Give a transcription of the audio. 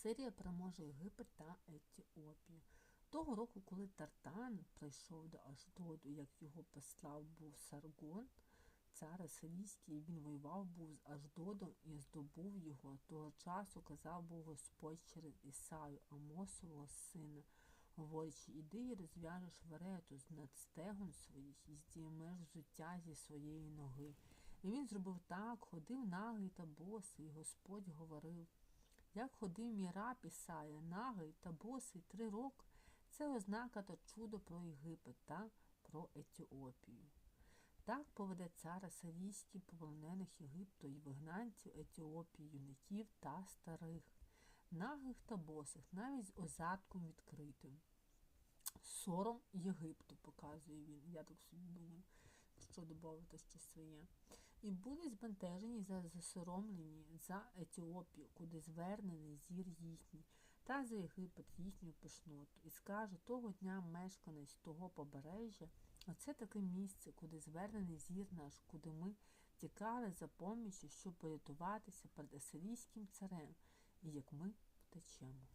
Асирія переможе Єгипет та Етіопію. Того року, коли Тартан прийшов до Аждоду, як його послав був Саргон, цар Асирійський, він воював був з Аждодом і здобув його. Того часу казав був Господь через Ісаю, Амосового сина, говорячи, іди і розв'яжеш верету з над стегон своїх і здіймеш життя зі своєї ноги. І він зробив так, ходив нагий та босий, і Господь говорив, як ходив мій раб Ісая, нагий та босий три роки, це ознака та чудо про Єгипет та про Етіопію. Так поведе цар Асирійський полонених Єгипту і вигнанців Етіопії, юнаків та старих, нагих та босих, навіть з озадком відкритим. Сором Єгипту, показує він. Я так собі думаю, що додати щось своє. І будуть збентежені за засоромлені за Етіопію, куди звернений зір їхній, та за Єгипет їхню пишноту. І скаже того дня мешканець того побережжя, оце таке місце, куди звернений зір наш, куди ми тікали за поміччю, щоб порятуватися перед асирійським царем, і як ми втечемо.